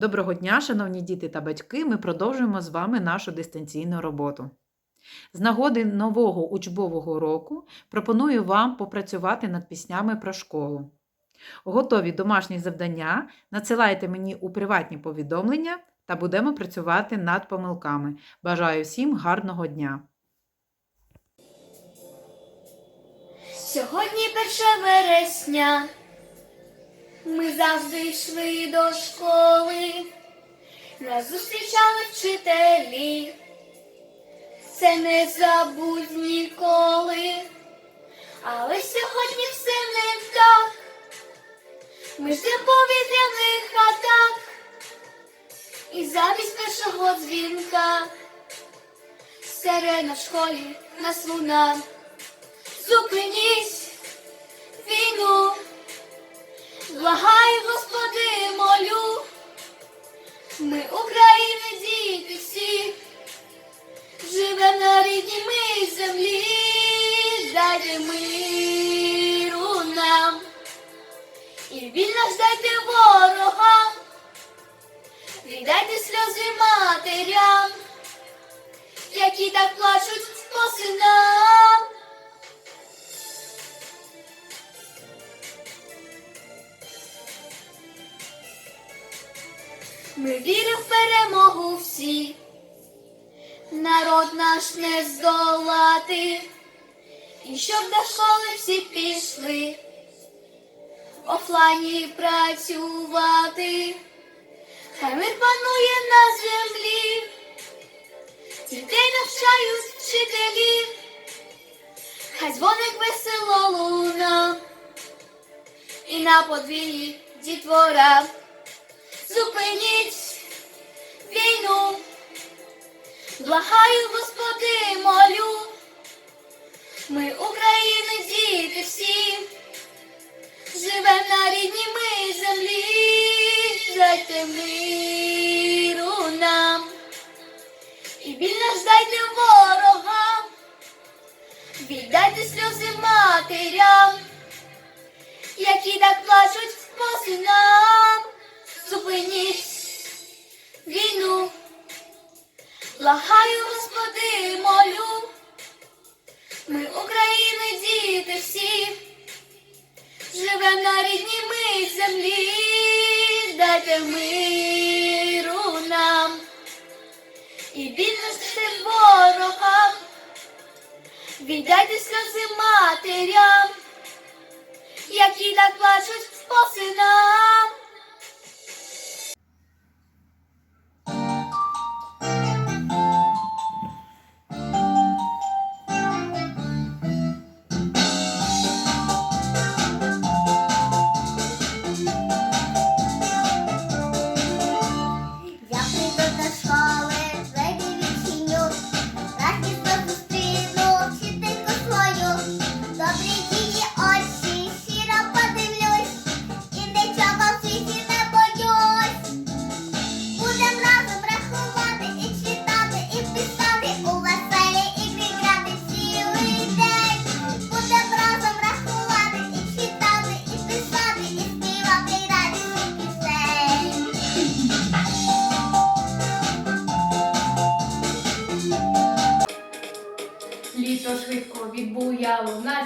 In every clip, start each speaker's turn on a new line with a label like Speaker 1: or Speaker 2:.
Speaker 1: Доброго дня, шановні діти та батьки! Ми продовжуємо з вами нашу дистанційну роботу. З нагоди нового учбового року пропоную вам попрацювати над піснями про школу. Готові домашні завдання надсилайте мені у приватні повідомлення та будемо працювати над помилками. Бажаю всім гарного дня!
Speaker 2: Сьогодні 1 вересня. Ми завжди йшли до школи, нас зустрічали вчителі. Це не забудь ніколи, але сьогодні все не так. Ми ждемо повітряних атак, і замість першого дзвінка сирена в школі нас луна. Зупиніть війну, благаю, Господи, молю. Ми України, діти всі, живем на рідній ми землі, дайте миру нам і вільно ждайте ворогам, віддайте сльози матерям, які так плачуть по синам. Ми віримо в перемогу всі, народ наш не здолати, і щоб до школи всі пішли, офлайні працювати, хай мир панує на землі, дітей навчають вчителі, хай дзвоник весело луна, і на подвір'ї дітвора. Зупиніть війну, благаю, Господи, молю. Ми України, діти всі, живем на рідній ми землі, дайте миру нам. І вільно ждайте ворогам, віддайте сльози матерям, які так плачуть по синам зупиніть війну, благаю, Господи, молю. Ми України, діти всі, живем на рідній ми землі, дайте миру нам і вільності ворогам, віддайте сльози матерям, які так плачуть по синам.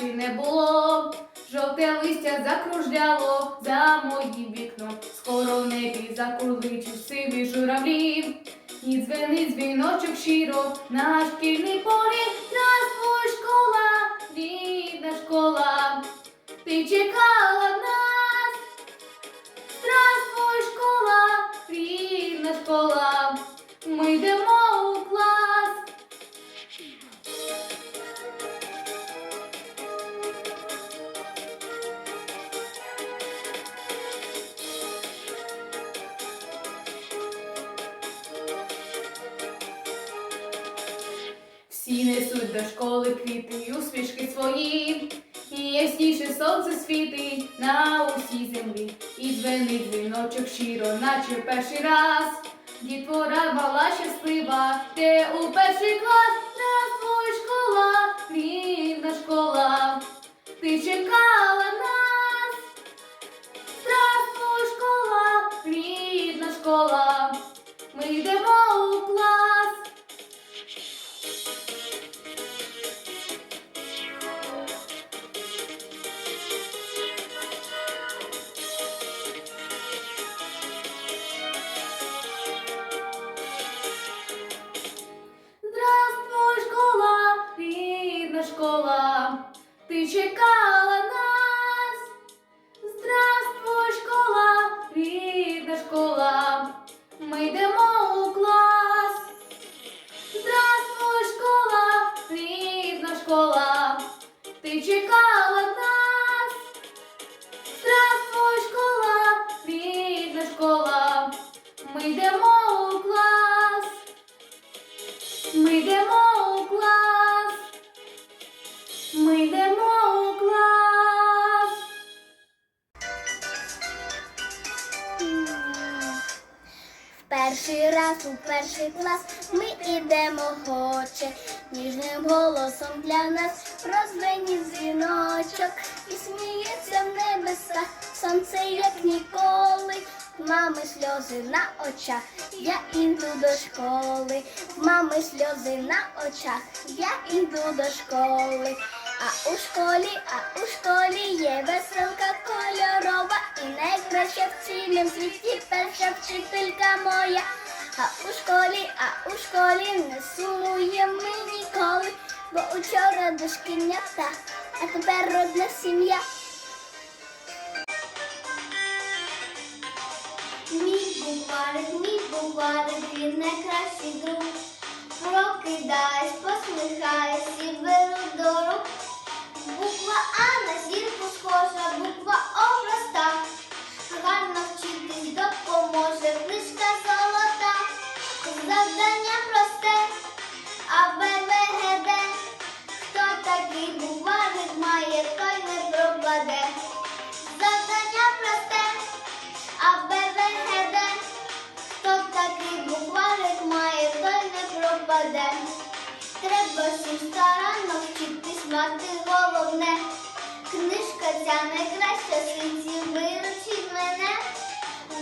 Speaker 3: Й не було. Жовте листя закружляло за моїм вікном. Скоро в небі закурличуть сиві журавлі. І дзвенить дзвіночок щиро на шкільний поріг. До школи квіти усмішки свої, і ясніше сонце світить на усій землі, і дзвенить дзвіночок щиро, наче перший раз. Дітвора бала щаслива, де у перший клас, Здравствуй, школа, рідна школа, ти чекала нас. Здравствуй, школа, рідна школа. йдемо ти чекала нас. Здравствуй, школа, рідна школа, ми йдемо у клас. Здравствуй, школа, рідна школа, ти чекала нас.
Speaker 4: Перший раз у перший клас ми ідемо хоче, ніжним голосом для нас прозвенів дзвіночок і сміється в небесах сонце, як ніколи. Мами сльози на очах, я іду до школи. Мами сльози на очах, я іду до школи. А у школі, а у школі є веселка кольорова і найкраща в цілім світі перша вчителька моя. А у школі, а у школі не сумуємо ми ніколи, бо учора дошкільнята, а тепер родна сім'я. Мій букварик, мій букварик, він найкращий друг. Прокидаюсь, посміхаюсь і беру до рук. Буква А Книжка найкраще світі виручить мене.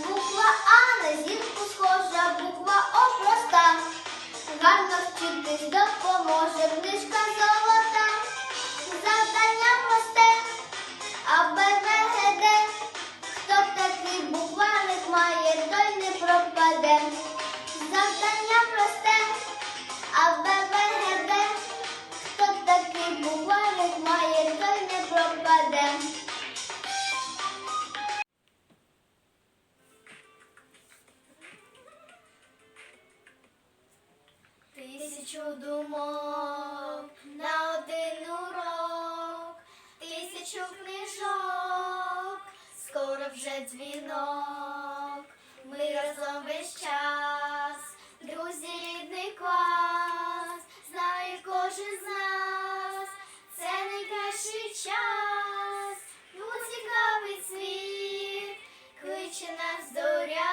Speaker 4: Буква А на зірку схожа, буква О проста. Гарно вчитись допоможе книжка Тисячу думок на один урок, тисячу книжок, скоро вже дзвінок. Ми разом весь час, друзі, рідний клас, знає кожен з нас, це найкращий час, ну цікавий світ, кличе нас зоря навчання.